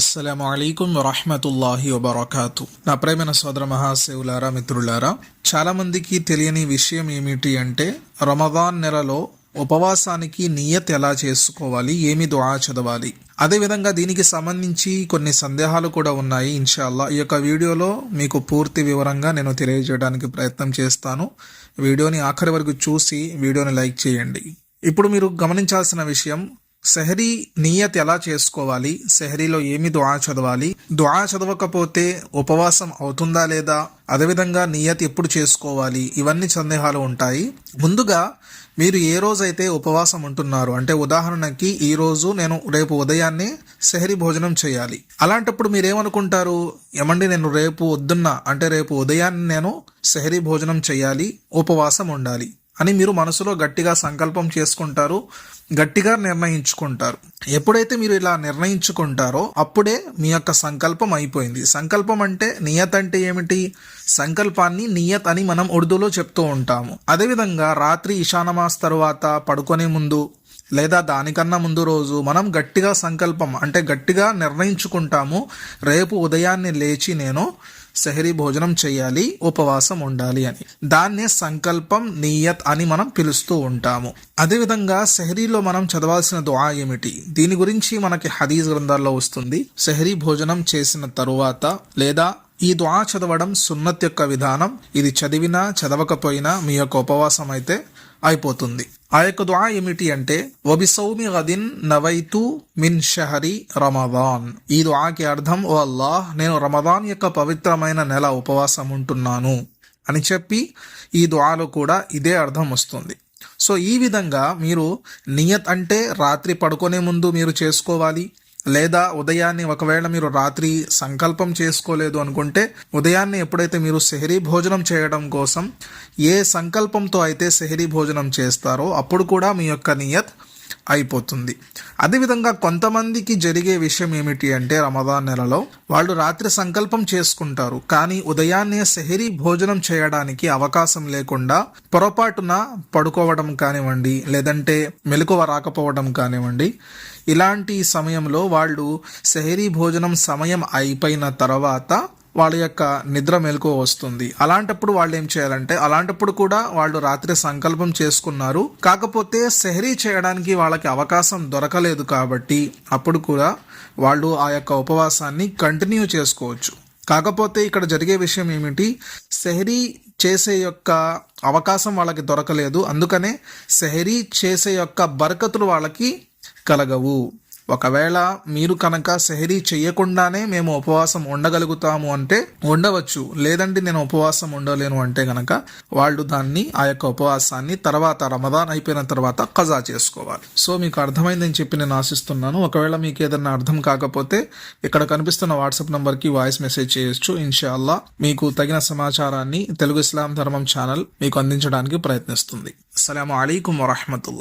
అస్సలం అయికం వరహమతుల్లాహి వబర్కాతు. నా ప్రేమైన సోదర మహాశివులారా మిత్రులారా చాలామందికి తెలియని విషయం ఏమిటి అంటే రమదాన్ నెలలో ఉపవాసానికి నియత్ ఎలా చేసుకోవాలి ఏమి దుఆ చదవాలి? అదేవిధంగా దీనికి సంబంధించి కొన్ని సందేహాలు కూడా ఉన్నాయి ఇన్షాల్లా. ఈ యొక్క వీడియోలో మీకు పూర్తి వివరంగా నేను తెలియజేయడానికి ప్రయత్నం చేస్తాను. వీడియోని ఆఖరి వరకు చూసి వీడియోని లైక్ చేయండి. ఇప్పుడు మీరు గమనించాల్సిన విషయం సెహరీ నియత్ ఎలా చేసుకోవాలి? సెహరీలో ఏమి దుఆ చదవాలి? దుఆ చదవకపోతే ఉపవాసం అవుతుందా లేదా? అదేవిధంగా నియత్ ఎప్పుడు చేసుకోవాలి? ఇవన్నీ సందేహాలు ఉంటాయి. ముందుగా మీరు ఏ రోజైతే ఉపవాసం ఉంటున్నారు అంటే ఉదాహరణకి ఈ రోజు నేను రేపు ఉదయాన్నే సెహరీ భోజనం చేయాలి. అలాంటప్పుడు మీరేమనుకుంటారు? ఏమండి నేను రేపు వద్దున్న అంటే రేపు ఉదయాన్నే నేను సెహరీ భోజనం చేయాలి ఉపవాసం ఉండాలి. అని మీరు మనసులో గట్టిగా సంకల్పం చేసుకుంటారు గట్టిగా నిర్ణయించుకుంటారు. ఎప్పుడైతే మీరు ఇలా నిర్ణయించుకుంటారో అప్పుడే మీ యొక్క సంకల్పం అయిపోయింది. సంకల్పం అంటే నియత్ అంటే ఏమిటి? సంకల్పాన్ని నియత్ అని మనం ఉర్దూలో చెప్తూ ఉంటాము. అదేవిధంగా రాత్రి ఇషానమాస్ తర్వాత పడుకునే ముందు లేదా దానికన్నా ముందు రోజు మనం గట్టిగా సంకల్పం అంటే గట్టిగా నిర్ణయించుకుంటాము. రేపు ఉదయాన్నే లేచి నేను సెహరీ భోజనం చేయాలి ఉపవాసం ఉండాలి అని. దాన్నే సంకల్పం నియత్ అని మనం పిలుస్తూ ఉంటాము. అదేవిధంగా సెహరీలో మనం చదవాల్సిన దుఆ ఏమిటి? దీని గురించి మనకి హదీజ్ గ్రంథాల్లో వస్తుంది. సెహరీ భోజనం చేసిన తరువాత లేదా ఈ దుఆ చదవడం సున్నత్ యొక్క విధానం. ఇది చదివినా చదవకపోయినా మీ యొక్క ఉపవాసం అయితే అయిపోతుంది. ఆ యొక్క దుఆ ఏమిటి అంటే వబిసౌమి గదిన్ నవైతు మిన్ షహరి రమదాన్. ఈ దుఆకి అర్థం ఓ అల్లాహ్ నేను రమదాన్ యొక్క పవిత్రమైన నెల ఉపవాసం ఉంటున్నాను అని చెప్పి ఈ దుఆలో కూడా ఇదే అర్థం వస్తుంది. సో ఈ విధంగా మీరు నియత్ అంటే రాత్రి పడుకునే ముందు మీరు చేసుకోవాలి. లేదా ఉదయాన్నే ఒకవేళ మీరు రాత్రి సంకల్పం చేసుకోలేదు అనుకుంటే ఉదయాన్నే ఎప్పుడైతే మీరు సెహరీ భోజనం చేయడం కోసం ఏ సంకల్పంతో అయితే సెహరీ భోజనం చేస్తారో అప్పుడు కూడా మీ యొక్క నియత్ అయిపోతుంది. అదేవిధంగా కొంతమందికి జరిగే విషయం ఏమిటి అంటే రమదాన్ నెలలో వాళ్ళు రాత్రి సంకల్పం చేసుకుంటారు. కానీ ఉదయాన్నే సెహరీ భోజనం చేయడానికి అవకాశం లేకుండా పొరపాటున పడుకోవడం కానివ్వండి లేదంటే మెలకువ రాకపోవడం కానివ్వండి ఇలాంటి సమయంలో వాళ్ళు సెహరీ భోజనం సమయం అయిపోయిన తర్వాత వాళ్ళ యొక్క నిద్ర మెలకు వస్తుంది. అలాంటప్పుడు వాళ్ళు ఏం చేయాలంటే అలాంటప్పుడు కూడా వాళ్ళు రాత్రి సంకల్పం చేసుకున్నారు. కాకపోతే సెహరీ చేయడానికి వాళ్ళకి అవకాశం దొరకలేదు కాబట్టి అప్పుడు కూడా వాళ్ళు ఆ యొక్క ఉపవాసాన్ని కంటిన్యూ చేసుకోవచ్చు. కాకపోతే ఇక్కడ జరిగే విషయం ఏమిటి? సెహరీ చేసే యొక్క అవకాశం వాళ్ళకి దొరకలేదు. అందుకనే సెహరీ చేసే యొక్క బరకతులు వాళ్ళకి కలగవు. ఒకవేళ మీరు కనుక సెహరీ చేయకుండానే మేము ఉపవాసం ఉండగలుగుతాము అంటే ఉండవచ్చు. లేదంటే నేను ఉపవాసం ఉండలేను అంటే కనుక వాళ్ళు దాన్ని ఆ యొక్క ఉపవాసాన్ని తర్వాత రమదాన్ అయిపోయిన తర్వాత కజా చేసుకోవాలి. సో మీకు అర్థమైందని చెప్పి నేను ఆశిస్తున్నాను. ఒకవేళ మీకు ఏదైనా అర్థం కాకపోతే ఇక్కడ కనిపిస్తున్న వాట్సాప్ నంబర్కి వాయిస్ మెసేజ్ చేయొచ్చు. ఇన్షాల్లా మీకు తగిన సమాచారాన్ని తెలుగు ఇస్లాం ధర్మం ఛానల్ మీకు అందించడానికి ప్రయత్నిస్తుంది. అస్సలం అయికం వరహమతుల్లా.